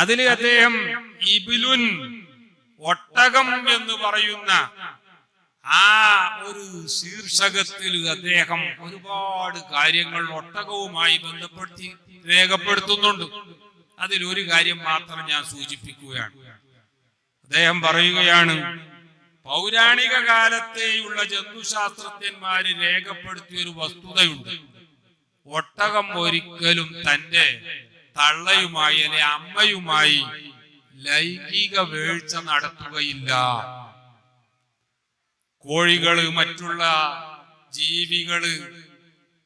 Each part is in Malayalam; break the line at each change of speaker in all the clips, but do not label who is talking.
അതിൽ അദ്ദേഹം ഇബിലുൻ ഒട്ടകം എന്ന് പറയുന്ന ആ ഒരു ശീർഷകത്തിൽ അദ്ദേഹം ഒരുപാട് കാര്യങ്ങൾ ഒട്ടകവുമായി ബന്ധപ്പെടുത്തി രേഖപ്പെടുത്തുന്നുണ്ട്. അതിലൊരു കാര്യം മാത്രം ഞാൻ സൂചിപ്പിക്കുകയാണ്. അദ്ദേഹം പറയുകയാണ് പൗരാണിക കാലത്തെയുള്ള ജന്തുശാസ്ത്രജ്ഞന്മാര് രേഖപ്പെടുത്തിയ ഒരു വസ്തുതയുണ്ട്. ഒട്ടകം ഒരിക്കലും തന്റെ തള്ളയുമായി അല്ലെ അമ്മയുമായി ലൈംഗിക വീഴ്ച നടത്തുകയില്ല. കോഴികൾ മറ്റുള്ള ജീവികൾ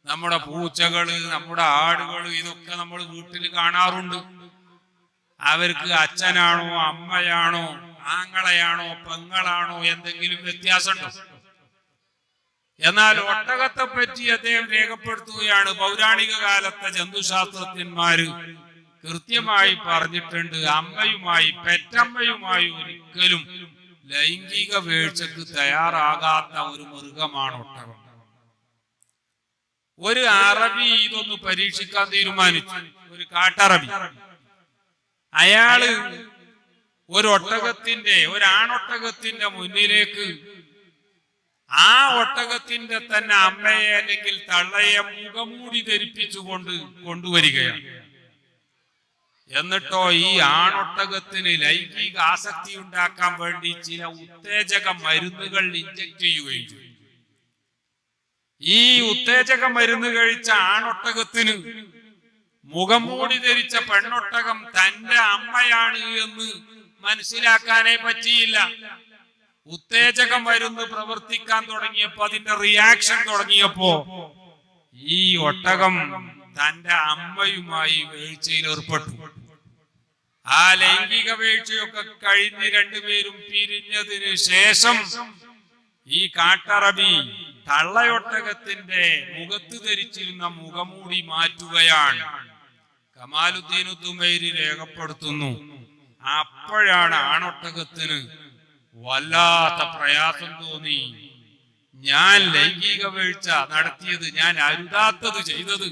നമ്മുടെ പൂച്ചകൾ നമ്മുടെ ആടുകൾ ഇതൊക്കെ നമ്മൾ വീട്ടിൽ കാണാറുണ്ട്. അവർക്ക് അച്ഛനാണോ അമ്മയാണോ ആങ്ങളെയാണോ പെങ്ങളാണോ എന്തെങ്കിലും വ്യത്യാസമുണ്ടോ? എന്നാൽ ഒട്ടകത്തെ പറ്റി അദ്ദേഹം രേഖപ്പെടുത്തുകയാണ് പൗരാണിക കാലത്തെ ജന്തുശാസ്ത്രജ്ഞന്മാര്. കൃത്യമായി പറഞ്ഞിട്ടുണ്ട്. അമ്മയുമായി പെറ്റമ്മയുമായി ഒരിക്കലും ലൈംഗിക വീഴ്ചക്ക് തയ്യാറാകാത്ത ഒരു മൃഗമാണ് ഒട്ടകം ഒരു അറബി ഇതൊന്ന് പരീക്ഷിക്കാൻ തീരുമാനിച്ചു. ഒരു കാട്ടറബി. അയാൾ ഒരു ഒട്ടകത്തിന്റെ ഒരു ആണൊട്ടകത്തിന്റെ മുന്നിലേക്ക് ആ ഒട്ടകത്തിന്റെ തന്നെ അമ്മയെ അല്ലെങ്കിൽ തള്ളയെ മുഖമൂടി ധരിപ്പിച്ചുകൊണ്ട് കൊണ്ടുവരികയാണ്. എന്നിട്ടോ ഈ ആണൊട്ടകത്തിന് ലൈംഗിക ആസക്തി ഉണ്ടാക്കാൻ വേണ്ടി ചില ഉത്തേജക മരുന്നുകൾ ഇഞ്ചക്ട് ചെയ്യുകയും ചെയ്തു. ഈ ഉത്തേജക മരുന്ന് കഴിച്ച ആണൊട്ടകത്തിന് മുഖംമൂടി ധരിച്ച പെണ്ണൊട്ടകം തന്റെ അമ്മയാണ് എന്ന് മനസ്സിലാക്കാനേ പറ്റിയില്ല. ഉത്തേജക മരുന്ന് പ്രവർത്തിക്കാൻ തുടങ്ങിയപ്പോ അതിന്റെ റിയാക്ഷൻ തുടങ്ങിയപ്പോ ഈ ഒട്ടകം തന്റെ അമ്മയുമായി വീഴ്ചയിൽ ഏർപ്പെട്ടു. ആ ലൈംഗിക വീഴ്ചയൊക്കെ കഴിഞ്ഞ് രണ്ടുപേരും പിരിഞ്ഞതിന് ശേഷം ഈ കാട്ടറബി തള്ളയൊട്ടകത്തിന്റെ മുഖത്ത് ധരിച്ചിരുന്ന മുഖമൂടി മാറ്റുകയാണ്. കമാലുദ്ദീൻ തുമൈരി രേഖപ്പെടുത്തുന്നു അപ്പോഴാണ് ആണൊട്ടകത്തിന് വല്ലാത്ത പ്രയാസം തോന്നി. ഞാൻ ലൈംഗിക വീഴ്ച നടത്തിയത് ഞാൻ അരുതാത്തത് ചെയ്തത്.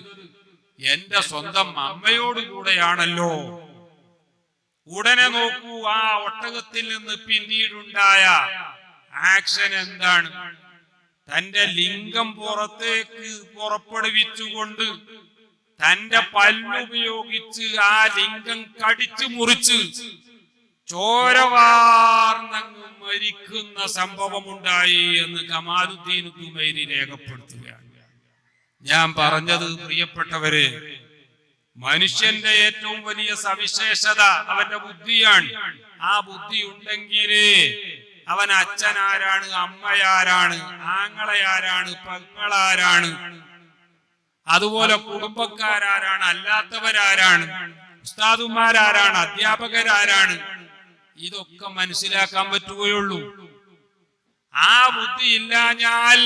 എന്റെ സ്വന്തം അമ്മയോട് കൂടെയാണല്ലോ ഉടനെ നോക്കൂ ആ ഒട്ടകത്തിൽ നിന്ന് പിന്നീടുണ്ടായ ആക്ഷൻ എന്താണ്? തന്റെ ലിംഗം പുറത്തേക്ക് പുറപ്പെടുവിച്ചുകൊണ്ട് തന്റെ പല്ലുപയോഗിച്ച് ആ ലിംഗം കടിച്ചു മുറിച്ച് ചോരവാർന്നങ്ങ് മരിക്കുന്ന സംഭവമുണ്ടായി എന്ന് കമാലുദ്ദീൻ കുമേരി രേഖപ്പെടുത്തുകയാണ് ഞാൻ പറഞ്ഞത് പ്രിയപ്പെട്ടവര് മനുഷ്യന്റെ ഏറ്റവും വലിയ സവിശേഷത അവന്റെ ബുദ്ധിയാണ്. ആ ബുദ്ധി ഉണ്ടെങ്കിലേ അവൻ അച്ഛനാരാണ് അമ്മയാരാണ് ആങ്ങളെ ആങ്ങളയാരാണ് പെങ്ങളാരാണ്. അതുപോലെ കുടുംബക്കാരാരാണ് അല്ലാത്തവരാരാണ് ഉസ്താദുമാരാരാണ് അധ്യാപകരാരാണ്. ഇതൊക്കെ മനസ്സിലാക്കാൻ പറ്റുകയുള്ളൂ. ആ ബുദ്ധി ഇല്ലാഞ്ഞാൽ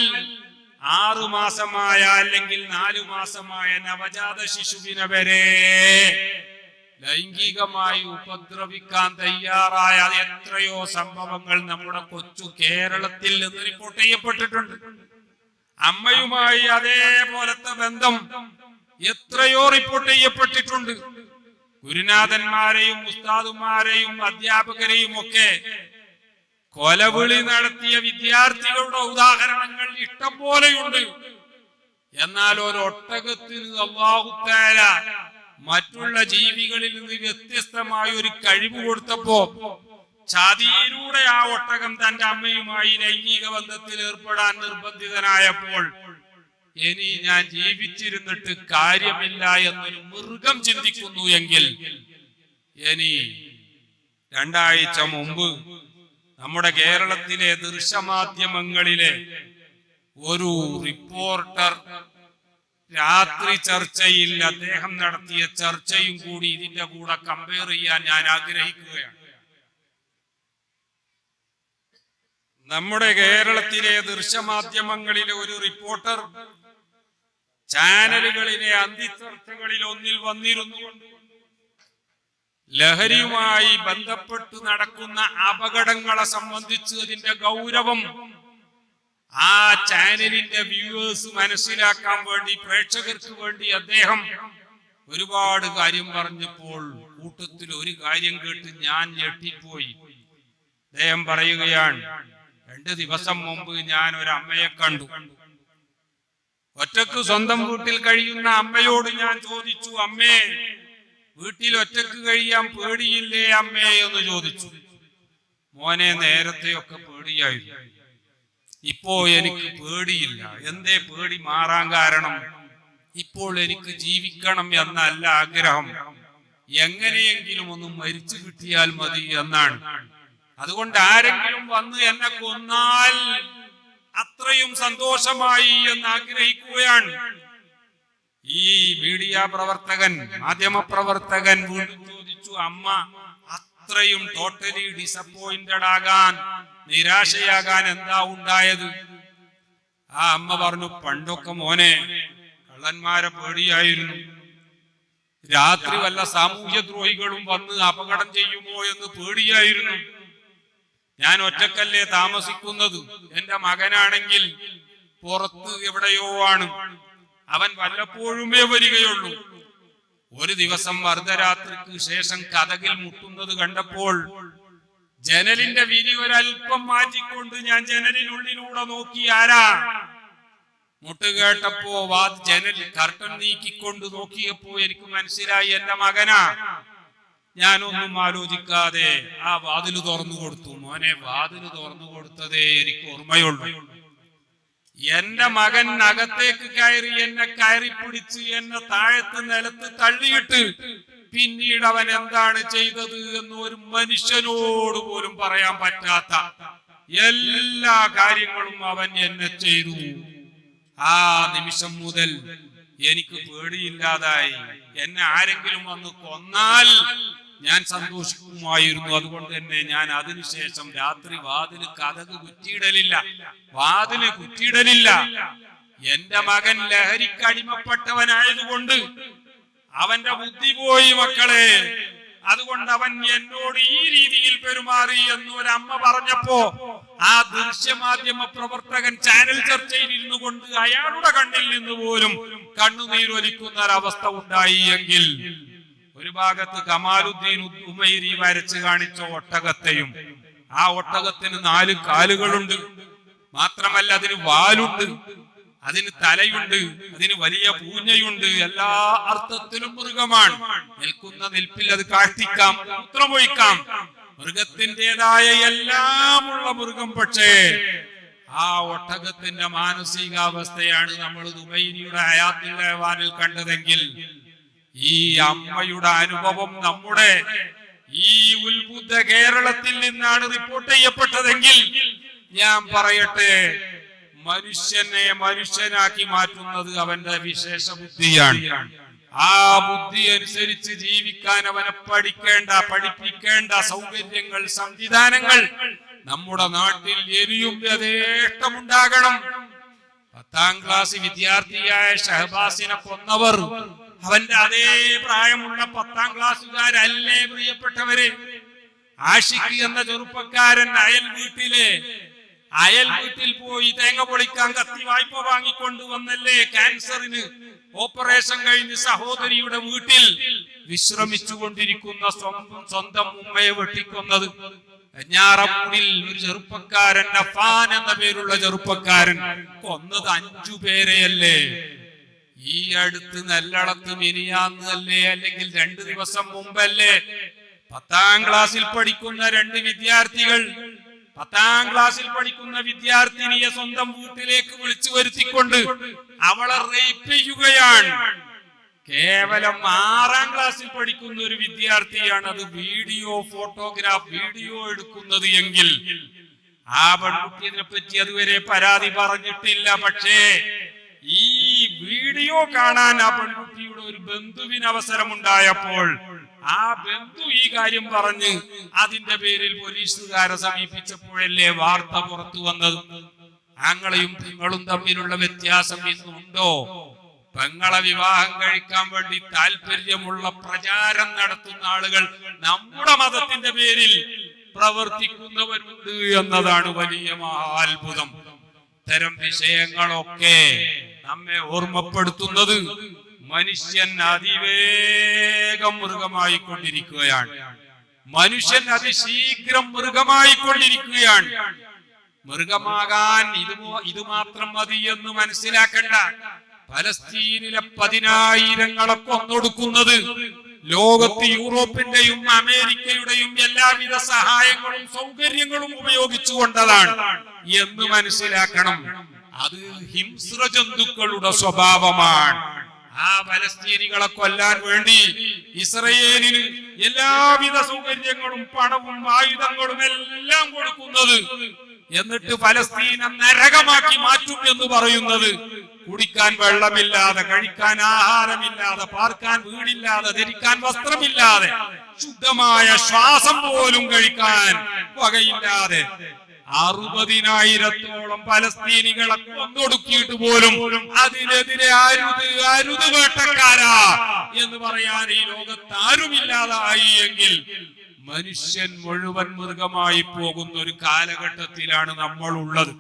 ആറു മാസമായ അല്ലെങ്കിൽ നാലു മാസമായ നവജാത ശിശുവിനെ വരെ ലൈംഗികമായി ഉപദ്രവിക്കാൻ തയ്യാറായ എത്രയോ സംഭവങ്ങൾ നമ്മുടെ കൊച്ചു കേരളത്തിൽ നിന്ന് റിപ്പോർട്ട് ചെയ്യപ്പെട്ടിട്ടുണ്ട്. അമ്മയുമായി അതേപോലത്തെ ബന്ധം എത്രയോ റിപ്പോർട്ട് ചെയ്യപ്പെട്ടിട്ടുണ്ട്. ഗുരുനാഥന്മാരെയും ഉസ്താദുമാരെയും അധ്യാപകരെയും ഒക്കെ കൊലവിളി നടത്തിയ വിദ്യാർത്ഥികളുടെ ഉദാഹരണങ്ങൾ ഇഷ്ടം പോലെയുണ്ട് എന്നാൽ ഒരു ഒട്ടകത്തിന് അള്ളാഹുത്താര മറ്റുള്ള ജീവികളിൽ നിന്ന് വ്യത്യസ്തമായ ഒരു കഴിവ് കൊടുത്തപ്പോ ചതിയിലൂടെ ആ ഒട്ടകം തന്റെ അമ്മയുമായി ലൈംഗിക ബന്ധത്തിൽ ഏർപ്പെടാൻ നിർബന്ധിതനായപ്പോൾ ഇനി ഞാൻ ജീവിച്ചിരുന്നിട്ട് കാര്യമില്ല എന്നൊരു മൃഗം ചിന്തിക്കുന്നു എങ്കിൽ ഇനി രണ്ടാഴ്ച മുമ്പ് നമ്മുടെ കേരളത്തിലെ ദൃശ്യമാധ്യമങ്ങളിലെ ഒരു റിപ്പോർട്ടർ രാത്രി ചർച്ചയിൽ അദ്ദേഹം നടത്തിയ ചർച്ചയും കൂടി ഇതിന്റെ കൂടെ കമ്പയർ ചെയ്യാൻ ഞാൻ ആഗ്രഹിക്കുകയാണ്. നമ്മുടെ കേരളത്തിലെ ദൃശ്യമാധ്യമങ്ങളിലെ ഒരു റിപ്പോർട്ടർ ചാനലുകളിലെ അന്തിച്ചർച്ചകളിൽ ഒന്നിൽ വന്നിരുന്നു ലഹരിയുമായി ബന്ധപ്പെട്ട് നടക്കുന്ന അപകടങ്ങളെ സംബന്ധിച്ച് അതിന്റെ ഗൗരവം ആ ചാനലിന്റെ വ്യൂവേഴ്സ് മനസ്സിലാക്കാൻ വേണ്ടി പ്രേക്ഷകർക്ക് വേണ്ടി അദ്ദേഹം ഒരുപാട് കാര്യം പറഞ്ഞപ്പോൾ കൂട്ടത്തിൽ ഒരു കാര്യം കേട്ട് ഞാൻ ഞെട്ടിപ്പോയി. അദ്ദേഹം പറയുകയാണ് രണ്ട് ദിവസം മുമ്പ് ഞാൻ ഒരു അമ്മയെ കണ്ടു. ഒറ്റയ്ക്ക് സ്വന്തം വീട്ടിൽ കഴിയുന്ന അമ്മയോട് ഞാൻ ചോദിച്ചു അമ്മേ വീട്ടിൽ ഒറ്റയ്ക്ക് കഴിയാൻ പേടിയില്ലേ അമ്മേ എന്ന് ചോദിച്ചു. മോനെ നേരത്തെയൊക്കെ പേടിയായിരുന്നു. ഇപ്പോ എനിക്ക് പേടിയില്ല. എന്തേ പേടി മാറാൻ കാരണം? ഇപ്പോൾ എനിക്ക് ജീവിക്കണം എന്നല്ല ആഗ്രഹം. എങ്ങനെയെങ്കിലും ഒന്ന് മരിച്ചു കിട്ടിയാൽ മതി എന്നാണ്. അതുകൊണ്ട് ആരെങ്കിലും വന്ന് എന്നെ കൊന്നാൽ അത്രയും സന്തോഷമായി എന്ന് ആഗ്രഹിക്കുകയാണ്. ഈ മീഡിയ പ്രവർത്തകൻ മാധ്യമ പ്രവർത്തകൻ ചോദിച്ചു അമ്മ അത്രയും ടോട്ടലി ഡിസപ്പോയിന്റഡ് ആകാൻ നിരാശയാകാൻ എന്താ ഉണ്ടായത്? ആ അമ്മ പറഞ്ഞു പണ്ടൊക്കെ മോനെ കള്ളന്മാരെ പേടിയായിരുന്നു. രാത്രി വല്ല സാമൂഹ്യ ദ്രോഹികളും വന്ന് അപകടം ചെയ്യുമോ എന്ന് പേടിയായിരുന്നു. ഞാൻ ഒറ്റക്കല്ലേ താമസിക്കുന്നത്. എന്റെ മകനാണെങ്കിൽ പുറത്ത് എവിടെയോ ആണ്. അവൻ വല്ലപ്പോഴുമേ വരികയുള്ളൂ ഒരു ദിവസം അർദ്ധരാത്രിക്ക് ശേഷം കഥകിൽ മുട്ടുന്നത് കണ്ടപ്പോൾ ജനലിന്റെ വിരി ഒരൽപ്പം മാറ്റിക്കൊണ്ട് ഞാൻ ജനലിനുള്ളിലൂടെ നോക്കി ആരാ? മുട്ട് കേട്ടപ്പോ വാ ജനൽ കർട്ടൻ നീക്കിക്കൊണ്ട് നോക്കിയപ്പോ എനിക്ക് മനസ്സിലായി എന്റെ മകനാ. ഞാനൊന്നും ആലോചിക്കാതെ ആ വാതിൽ തുറന്നു കൊടുത്തു. മോനെ വാതിൽ തുറന്നു കൊടുത്തതേ എനിക്ക് ഓർമ്മയുള്ളൂ. എന്റെ മകൻ അകത്തേക്ക് കയറി എന്നെ കയറി പിടിച്ച് എന്നെ താഴത്ത് നിലത്ത് തള്ളിയിട്ട് പിന്നീട് അവൻ എന്താണ് ചെയ്തത് എന്ന് ഒരു മനുഷ്യനോട് പോലും പറയാൻ പറ്റാത്ത എല്ലാ കാര്യങ്ങളും അവൻ എന്നെ ചെയ്തു. ആ നിമിഷം മുതൽ എനിക്ക് പേടിയില്ലാതായി. എന്നെ ആരെങ്കിലും വന്ന് കൊന്നാൽ ഞാൻ സന്തോഷിക്കുമായിരുന്നു. അതുകൊണ്ട് തന്നെ ഞാൻ അതിനുശേഷം രാത്രി വാതിൽ കഥക് കുറ്റിയിടലില്ല. വാതിൽ കുറ്റിയിടലില്ല. എന്റെ മകൻ ലഹരിക്ക് അടിമപ്പെട്ടവനായതുകൊണ്ട് അവന്റെ ബുദ്ധി പോയി മക്കളെ. അതുകൊണ്ട് അവൻ എന്നോട് ഈ രീതിയിൽ പെരുമാറി എന്ന് ഒരു അമ്മ പറഞ്ഞപ്പോ ആ ദൃശ്യമാധ്യമ പ്രവർത്തകൻ ചാനൽ ചർച്ചയിൽ ഇരുന്നു കൊണ്ട് അയാളുടെ കണ്ണിൽ നിന്ന് പോലും കണ്ണുനീരൊലിക്കുന്ന ഒരവസ്ഥ ഉണ്ടായി എങ്കിൽ ഒരു ഭാഗത്ത് കമാലുദ്ദീൻ ഉമൈരി വരച്ച് കാണിച്ച ഒട്ടകത്തെയും ആ ഒട്ടകത്തിന് നാല് കാലുകളുണ്ട്. മാത്രമല്ല അതിന് വാലുണ്ട് അതിന് തലയുണ്ട് അതിന് വലിയ പൂഞ്ഞയുണ്ട്. എല്ലാ അർത്ഥത്തിലും മൃഗമാണ്. നിൽക്കുന്ന നിൽപ്പിൽ അത് കാഷ്ടിക്കാം മൂത്രമൊഴിക്കാം. മൃഗത്തിന്റെതായ എല്ലാമുള്ള മൃഗം പക്ഷേ ആ ഒട്ടകത്തിന്റെ മാനസികാവസ്ഥയാണ് നമ്മൾ ദുബൈനിയുടെ റഹ്മാനിൽ കണ്ടതെങ്കിൽ ഈ അമ്മയുടെ അനുഭവം നമ്മുടെ ഈ ഉത്ബുദ്ധ കേരളത്തിൽ നിന്നാണ് റിപ്പോർട്ട് ചെയ്യപ്പെട്ടതെങ്കിൽ ഞാൻ പറയട്ടെ മനുഷ്യനെ മനുഷ്യനാക്കി മാറ്റുന്നത് അവന്റെ വിശേഷ ബുദ്ധിയാണ്. ആ ബുദ്ധി അനുസരിച്ച് ജീവിക്കാൻ അവനെ പഠിക്കേണ്ട പഠിപ്പിക്കേണ്ട സൗകര്യങ്ങൾ സംവിധാനങ്ങൾ നമ്മുടെ നാട്ടിൽ എരിയും യഥേഷ്ടമുണ്ടാകണം പത്താം ക്ലാസ് വിദ്യാർത്ഥിയായ ഷഹബാസിനെ കൊന്നവർ അവന്റെ അതേ പ്രായമുള്ള പത്താം ക്ലാസ്സുകാരല്ലേ പ്രിയപ്പെട്ടവര്? ആഷിഖ് എന്ന ചെറുപ്പക്കാരൻ അയൽ വീട്ടിലെ അയൽ വീട്ടിൽ പോയി തേങ്ങ പൊളിക്കാൻ കത്തി വായ്പ വാങ്ങിക്കൊണ്ട് വന്നല്ലേ ക്യാൻസറിന്? ഓപ്പറേഷൻ കഴിഞ്ഞ് സഹോദരിയുടെ വീട്ടിൽ വിശ്രമിച്ചു കൊണ്ടിരിക്കുന്ന സ്വന്തം സ്വന്തം ഉമ്മയെ വെട്ടിക്കൊന്നത്. ഞാറമൂടിൽ ഒരു ചെറുപ്പക്കാരൻ അഫാൻ എന്ന പേരുള്ള ചെറുപ്പക്കാരൻ കൊന്നത് അഞ്ചു പേരെയല്ലേ? ഈ അടുത്ത് നെല്ലളത്ത് മിനിയാന്നല്ലേ? അല്ലെങ്കിൽ രണ്ടു ദിവസം മുമ്പല്ലേ? പത്താം ക്ലാസ്സിൽ പഠിക്കുന്ന രണ്ട് വിദ്യാർത്ഥികൾ പത്താം ക്ലാസ്സിൽ പഠിക്കുന്ന വിദ്യാർത്ഥിനിയെ സ്വന്തം വീട്ടിലേക്ക് വിളിച്ചു വരുത്തിക്കൊണ്ട് അവളെ റേപ്പ് ചെയ്യുകയാണ്. കേവലം ആറാം ക്ലാസ്സിൽ പഠിക്കുന്ന ഒരു വിദ്യാർത്ഥിയാണ് അത് വീഡിയോ ഫോട്ടോഗ്രാഫ് വീഡിയോ എടുക്കുന്നത് എങ്കിൽ ആ പെൺകുട്ടിയെ പറ്റി അതുവരെ പരാതി പറഞ്ഞിട്ടില്ല. പക്ഷേ വീഡിയോ കാണാൻ ആ പെൺകുട്ടിയുടെ ഒരു ബന്ധുവിന് അവസരമുണ്ടായപ്പോൾ ആ ബന്ധു ഈ കാര്യം പറഞ്ഞ് അതിന്റെ പേരിൽ പോലീസുകാരെ സമീപിച്ചപ്പോഴല്ലേ വാർത്ത പുറത്തു വന്നത്? ആങ്ങളെയും പെങ്ങളും തമ്മിലുള്ള വ്യത്യാസം ഇന്നുണ്ടോ? പെങ്ങളെ വിവാഹം കഴിക്കാൻ വേണ്ടി താല്പര്യമുള്ള പ്രചാരം നടത്തുന്ന ആളുകൾ നമ്മുടെ മതത്തിന്റെ പേരിൽ പ്രവർത്തിക്കുന്നവരുണ്ട് എന്നതാണ് വലിയ മഹാത്ഭുതം ഇത്തരം വിഷയങ്ങളൊക്കെ നമ്മെ ഓർമ്മപ്പെടുത്തുന്നത് മനുഷ്യൻ അതിവേഗം മൃഗമായി കൊണ്ടിരിക്കുകയാണ് മനുഷ്യൻ അതിശീഘ്രം മൃഗമായി കൊണ്ടിരിക്കുകയാണ് മൃഗമാകാൻ ഇത് ഇത് മാത്രം മതി എന്ന് മനസ്സിലാക്കണ്ട. പലസ്തീനിലെ പതിനായിരങ്ങളെ കൊന്നൊടുക്കുന്നത് ലോകത്ത് യൂറോപ്പിന്റെയും അമേരിക്കയുടെയും എല്ലാവിധ സഹായങ്ങളും സൗകര്യങ്ങളും ഉപയോഗിച്ചുകൊണ്ടതാണ് എന്ന് മനസ്സിലാക്കണം. അത് ഹിംസ്ര ജന്തുക്കളുടെ സ്വഭാവമാണ്. ആ പലസ്തീനികളെ കൊല്ലാൻ വേണ്ടി ഇസ്രയേലിന് എല്ലാവിധ സൗകര്യങ്ങളും പണവും ആയുധങ്ങളും എല്ലാം കൊടുക്കുന്നത് എന്നിട്ട് പലസ്തീനെ നരകമാക്കി മാറ്റും എന്ന് പറയുന്നത്. കുടിക്കാൻ വെള്ളമില്ലാതെ കഴിക്കാൻ ആഹാരമില്ലാതെ പാർക്കാൻ വീടില്ലാതെ ധരിക്കാൻ വസ്ത്രമില്ലാതെ ശുദ്ധമായ ശ്വാസം പോലും കഴിക്കാൻ വകയില്ലാതെ അറുപതിനായിരത്തോളം പലസ്തീനികളെ കൊന്നൊടുക്കിയിട്ട് പോലും അതിനെതിരെ അരുത് അരുത് വേട്ടക്കാരാ എന്ന് പറയാൻ ഈ ലോകത്ത് ആരുമില്ലാതായി എങ്കിൽ മനുഷ്യൻ മുഴുവൻ മൃഗമായി പോകുന്ന ഒരു കാലഘട്ടത്തിലാണ് നമ്മൾ ഉള്ളത്